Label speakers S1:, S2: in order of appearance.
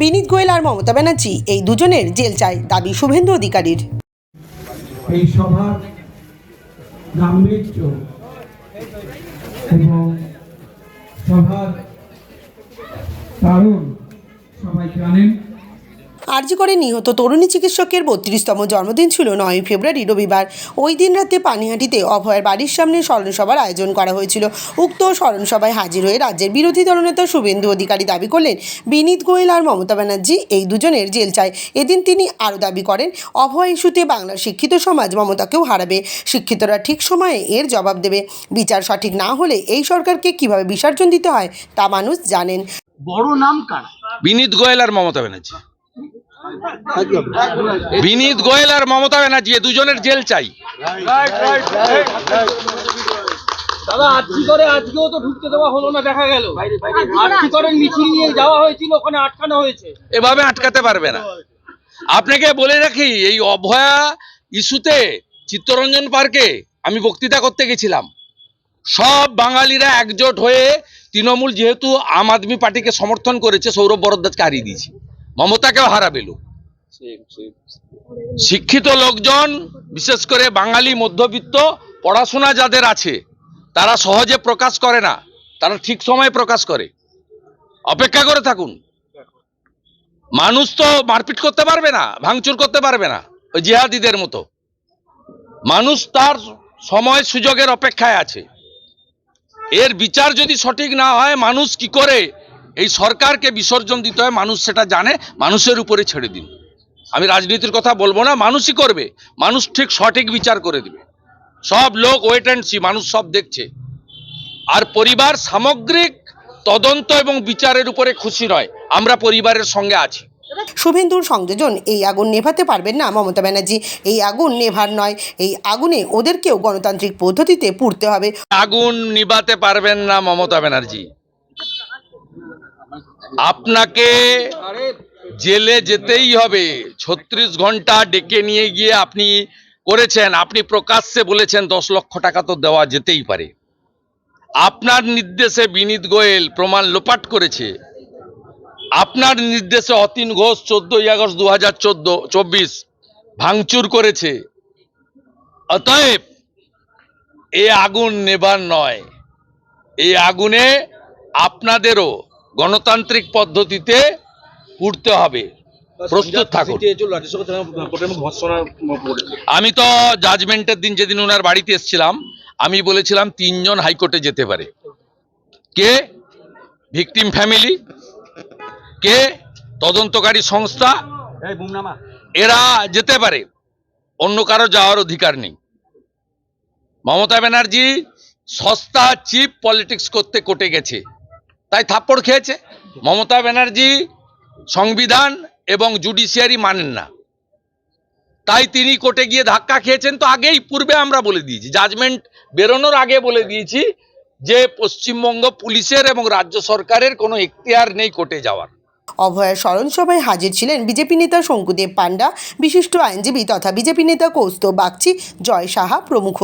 S1: বিনীত গোয়েল আর মমতা ব্যানার্জি, এই দুজনের জেল চায় দাবি শুভেন্দু অধিকারীর।
S2: এই সভার গাম্ভীর্য এবং সভার কারণ সবাই জানেন।
S1: আরজি করে নিহত তরুণী চিকিৎসকের বত্রিশতম জন্মদিন ছিল নয় ফেব্রুয়ারি রবিবার। ওই দিন রাতে পানিহাটিতে অভয়ের বাড়ির সামনে স্মরণসভার আয়োজন করা হয়েছিল। উক্ত স্মরণসভায় হাজির হয়ে রাজ্যের বিরোধী দলনেতা শুভেন্দু অধিকারী দাবি করলেন বিনীত গোয়েল আর মমতা ব্যানার্জি এই দুজনের জেল চায়। এদিন তিনি আরও দাবি করেন অভয় ইস্যুতে বাংলার শিক্ষিত সমাজ মমতাকেও হারাবে। শিক্ষিতরা ঠিক সময়ে এর জবাব দেবে। বিচার সঠিক না হলে এই সরকারকে কীভাবে বিসর্জন দিতে হয় তা মানুষ জানেন।
S3: বড় নাম কার?
S4: বিনীত গোয়েল আর মমতা ব্যানার্জি। বিনীত গোয়েল আর মমতা ব্যানার্জি দুজনের জেল চাই।
S3: দাদা আজকে করে আজকেও তো ঢুকতে দেওয়া হলো না দেখা গেল। আজকে করে মিছিল নিয়ে যাওয়া হয়েছিল ওখানে আটকানো হয়েছে।
S4: এভাবে আটকাতে পারবে না। আপনাকে বলে রাখি এই অভয়া ইস্যুতে চিত্তরঞ্জন পার্কে আমি বক্তৃতা করতে গেছিলাম। সব বাঙালিরা একজোট হয়ে তৃণমূল যেহেতু আম আদমি পার্টিকে সমর্থন করেছে সৌরভ বরদ্দাজকে হারিয়ে দিয়েছে। মমতাকেও হারাবে লোক শিক্ষিত লোকজন বিশেষ করে বাঙালি মধ্যবিত্ত পড়াশোনা যাদের আছে তারা সহজে প্রকাশ করে না তারা ঠিক সময়ে প্রকাশ করে। অপেক্ষা করে থাকুন। মানুষ তো মারপিট করতে পারবে না ভাঙচুর করতে পারবে না ওই জিহাদিদের মতো। মানুষ তার সময় সুযোগের অপেক্ষায় আছে। এর বিচার যদি সঠিক না হয় মানুষ কি করে এই সরকারকে বিসর্জন দিতে হয় মানুষ সেটা জানে মানুষের উপরে ছেড়ে দিন। আমি রাজনীতির কথা বলব না মানুষই করবে। মানুষ ঠিক সঠিক বিচার করে দিবে। সব লোক ওয়েট অ্যান্ড সি মানুষ সব দেখছে। আর পরিবার সামগ্রিক তদন্ত এবং বিচারের উপরে খুশি নয়। আমরা পরিবারের সঙ্গে আছি।
S1: শুভেন্দুর সংযোজন এই আগুন নেভাতে পারবেন না মমতা ব্যানার্জি। এই আগুন নেভার নয় এই আগুনে ওদেরকেও গণতান্ত্রিক পদ্ধতিতে পুড়তে হবে।
S4: আগুন নিভাতে পারবেন না মমতা ব্যানার্জি। আপনাকে জেলে যেতেই হবে। ছত্রিশ ঘণ্টা ডেকে নিয়ে গিয়ে আপনি করেছেন, আপনি প্রকাশ্যে বলেছেন দশ লক্ষ টাকা তো দেওয়া যেতেই পারে। আপনার নির্দেশে বিনীত গোয়েল প্রমাণ লোপাট করেছে। আপনার নির্দেশে অতীন ঘোষ চোদ্দই আগস্ট দু হাজার চোদ্দ, চব্বিশ ভাঙচুর করেছে। অতএব এ আগুন নেবার নয়। এই আগুনে আপনাদেরও গণতান্ত্রিক পদ্ধতিতে পুড়তে হবে। প্রস্তুত থাকুন। আমি তো জাজমেন্টের দিন যেদিন ওনার বাড়িতে এসেছিলাম আমি বলেছিলাম তিনজন হাইকোর্টে যেতে পারে। কে? Victim family. কে? তদন্তকারী সংস্থা। এরা যেতে পারে। অন্য কারও যাওয়ার অধিকার নেই। মমতা ব্যানার্জি সস্তা চিপ পলিটিক্স করতে কোটে গেছে। তাই থাপ্পড় খেয়েছে। মমতা ব্যানার্জি সংবিধান এবং জুডিশিয়ারি মানেন না। তাই তিনি কোর্টে গিয়ে ধাক্কা খেয়েছেন। তো আগেই পূর্বে আমরা বলে দিয়েছি জাজমেন্ট বেরোনোর আগে বলে দিয়েছি যে পশ্চিমবঙ্গ পুলিশের এবং রাজ্য সরকারের কোনো এখতিয়ার নেই কোর্টে যাওয়ার।
S1: অভয়ের স্মরণ সভায় হাজির ছিলেন বিজেপি নেতা শঙ্কুদেব পান্ডা বিশিষ্ট আইনজীবী তথা বিজেপি নেতা কৌস্তব বাগচি জয় সাহা প্রমুখ।